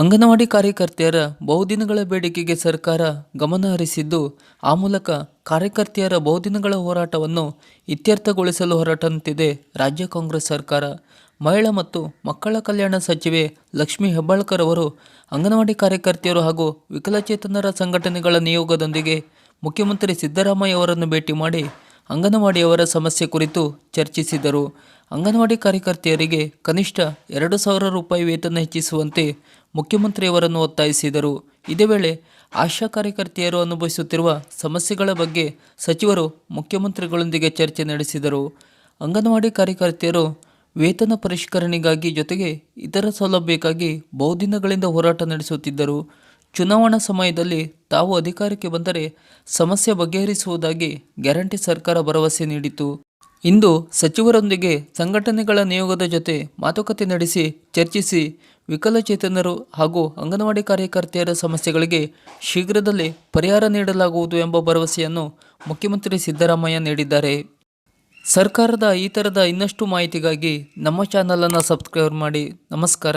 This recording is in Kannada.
ಅಂಗನವಾಡಿ ಕಾರ್ಯಕರ್ತೆಯರ ಬಹುದಿನಗಳ ಬೇಡಿಕೆಗೆ ಸರ್ಕಾರ ಗಮನ ಹರಿಸಿದ್ದು, ಆ ಮೂಲಕ ಕಾರ್ಯಕರ್ತೆಯರ ಬಹುದಿನಗಳ ಹೋರಾಟವನ್ನು ಇತ್ಯರ್ಥಗೊಳಿಸಲು ಹೊರಟಂತಿದೆ ರಾಜ್ಯ ಕಾಂಗ್ರೆಸ್ ಸರ್ಕಾರ. ಮಹಿಳಾ ಮತ್ತು ಮಕ್ಕಳ ಕಲ್ಯಾಣ ಸಚಿವೆ ಲಕ್ಷ್ಮೀ ಹೆಬ್ಬಾಳ್ಕರ್ ಅವರು ಅಂಗನವಾಡಿ ಕಾರ್ಯಕರ್ತೆಯರು ಹಾಗೂ ವಿಕಲಚೇತನರ ಸಂಘಟನೆಗಳ ನಿಯೋಗದೊಂದಿಗೆ ಮುಖ್ಯಮಂತ್ರಿ ಸಿದ್ದರಾಮಯ್ಯ ಅವರನ್ನು ಭೇಟಿ ಮಾಡಿ ಅಂಗನವಾಡಿಯವರ ಸಮಸ್ಯೆ ಕುರಿತು ಚರ್ಚಿಸಿದರು. ಅಂಗನವಾಡಿ ಕಾರ್ಯಕರ್ತೆಯರಿಗೆ ಕನಿಷ್ಠ ಎರಡು ಸಾವಿರ ರೂಪಾಯಿ ವೇತನ ಹೆಚ್ಚಿಸುವಂತೆ ಮುಖ್ಯಮಂತ್ರಿಯವರನ್ನು ಒತ್ತಾಯಿಸಿದರು. ಇದೇ ವೇಳೆ ಆಶಾ ಕಾರ್ಯಕರ್ತೆಯರು ಅನುಭವಿಸುತ್ತಿರುವ ಸಮಸ್ಯೆಗಳ ಬಗ್ಗೆ ಸಚಿವರು ಮುಖ್ಯಮಂತ್ರಿಗಳೊಂದಿಗೆ ಚರ್ಚೆ ನಡೆಸಿದರು. ಅಂಗನವಾಡಿ ಕಾರ್ಯಕರ್ತೆಯರು ವೇತನ ಪರಿಷ್ಕರಣೆಗಾಗಿ ಜೊತೆಗೆ ಇತರ ಸೌಲಭ್ಯಕ್ಕಾಗಿ ಬಹುದಿನಗಳಿಂದ ಹೋರಾಟ ನಡೆಸುತ್ತಿದ್ದರು. ಚುನಾವಣಾ ಸಮಯದಲ್ಲಿ ತಾವು ಅಧಿಕಾರಕ್ಕೆ ಬಂದರೆ ಸಮಸ್ಯೆ ಬಗೆಹರಿಸುವುದಾಗಿ ಗ್ಯಾರಂಟಿ ಸರ್ಕಾರ ಭರವಸೆ ನೀಡಿತು ಇಂದು ಸಚಿವರೊಂದಿಗೆ ಸಂಘಟನೆಗಳ ನಿಯೋಗದ ಜೊತೆ ಮಾತುಕತೆ ನಡೆಸಿ, ಚರ್ಚಿಸಿ ವಿಕಲಚೇತನರು ಹಾಗೂ ಅಂಗನವಾಡಿ ಕಾರ್ಯಕರ್ತೆಯರ ಸಮಸ್ಯೆಗಳಿಗೆ ಶೀಘ್ರದಲ್ಲೇ ಪರಿಹಾರ ನೀಡಲಾಗುವುದು ಎಂಬ ಭರವಸೆಯನ್ನು ಮುಖ್ಯಮಂತ್ರಿ ಸಿದ್ದರಾಮಯ್ಯ ನೀಡಿದ್ದಾರೆ. ಸರ್ಕಾರದ ಈ ಥರದ ಇನ್ನಷ್ಟು ಮಾಹಿತಿಗಾಗಿ ನಮ್ಮ ಚಾನಲನ್ನು ಸಬ್ಸ್ಕ್ರೈಬ್ ಮಾಡಿ. ನಮಸ್ಕಾರ.